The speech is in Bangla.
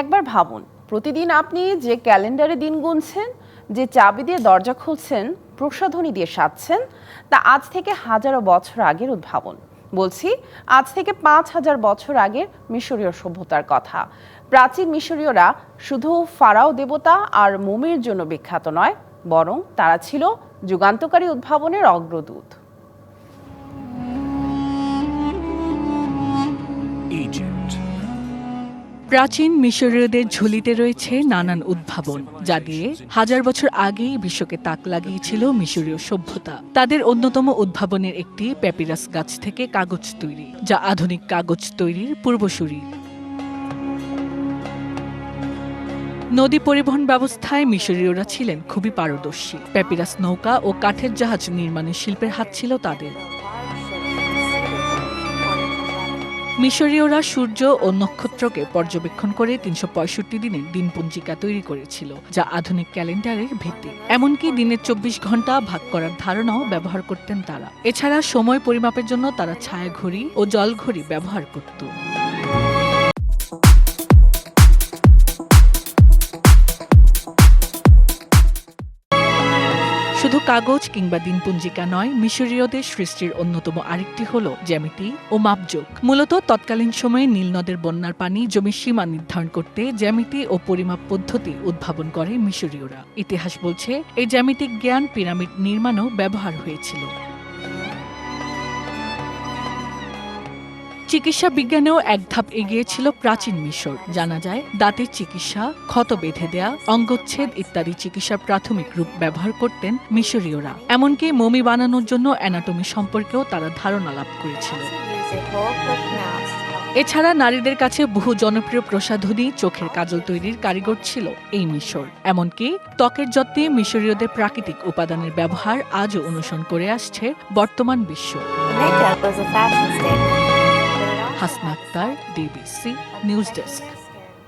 একবার ভাবুন, প্রতিদিন আপনি যে ক্যালেন্ডারে দিন গুনছেন, যে চাবি দিয়ে দরজা খুলছেন, প্রসাধনী দিয়ে সাজছেন, তা আজ থেকে হাজারো বছর আগের উদ্ভাবন। বলছি, আজ থেকে পাঁচ হাজার বছর আগের মিশরীয় সভ্যতার কথা। প্রাচীন মিশরীয়রা শুধু ফারাও দেবতা আর মমির জন্য বিখ্যাত নয়, বরং তারা ছিল যুগান্তকারী উদ্ভাবনের অগ্রদূত। প্রাচীন মিশরীয়দের ঝুলিতে রয়েছে নানান উদ্ভাবন, যা দিয়ে হাজার বছর আগেই বিশ্বকে তাক লাগিয়েছিল মিশরীয় সভ্যতা। তাদের অন্যতম উদ্ভাবনের একটি প্যাপিরাস গাছ থেকে কাগজ তৈরি, যা আধুনিক কাগজ তৈরির পূর্বসূরি। নদী পরিবহন ব্যবস্থায় মিশরীয়রা ছিলেন খুবই পারদর্শী। প্যাপিরাস নৌকা ও কাঠের জাহাজ নির্মাণের শিল্পের হাত ছিল তাদের। মিশরীয়রা সূর্য ও নক্ষত্রকে পর্যবেক্ষণ করে তিনশো পঁয়ষট্টি দিনের দিনপঞ্জিকা তৈরি করেছিল, যা আধুনিক ক্যালেন্ডারের ভিত্তি এমনকি দিনের চব্বিশ ঘণ্টা ভাগ করার ধারণাও ব্যবহার করতেন তারা। এছাড়া সময় পরিমাপের জন্য তারা ছায়া ঘড়ি ও জল ঘড়ি ব্যবহার করত। শুধু কাগজ কিংবা দিনপঞ্জিকা নয়, মিশরীয়দের সৃষ্টির অন্যতম আরেকটি হল জ্যামিতি ও মাপযোগ। মূলত তৎকালীন সময়ে নীলনদের বন্যার পানি জমির সীমা নির্ধারণ করতে জ্যামিতি ও পরিমাপ পদ্ধতি উদ্ভাবন করে মিশরীয়রা। ইতিহাস বলছে, এই জ্যামিতিক জ্ঞান পিরামিড নির্মাণও ব্যবহার হয়েছিল। চিকিৎসা বিজ্ঞানেও এক ধাপ এগিয়ে ছিল প্রাচীন মিশর। জানা যায়, দাঁতের চিকিৎসা, ক্ষত বেঁধে দেয়া, অঙ্গচ্ছেদ ইত্যাদি চিকিৎসার প্রাথমিক রূপ ব্যবহার করতেন মিশরীয়রা। এমনকি মমি বানানোর জন্য অ্যানাটমি সম্পর্কেও তারা ধারণা লাভ করেছিল। এছাড়া নারীদের কাছে বহু জনপ্রিয় প্রসাধনী চোখের কাজল তৈরির কারিগর ছিল এই মিশর। এমনকি ত্বকের যত্নে মিশরীয়দের প্রাকৃতিক উপাদানের ব্যবহার আজও অনুসরণ করে আসছে বর্তমান বিশ্ব। DBC news desk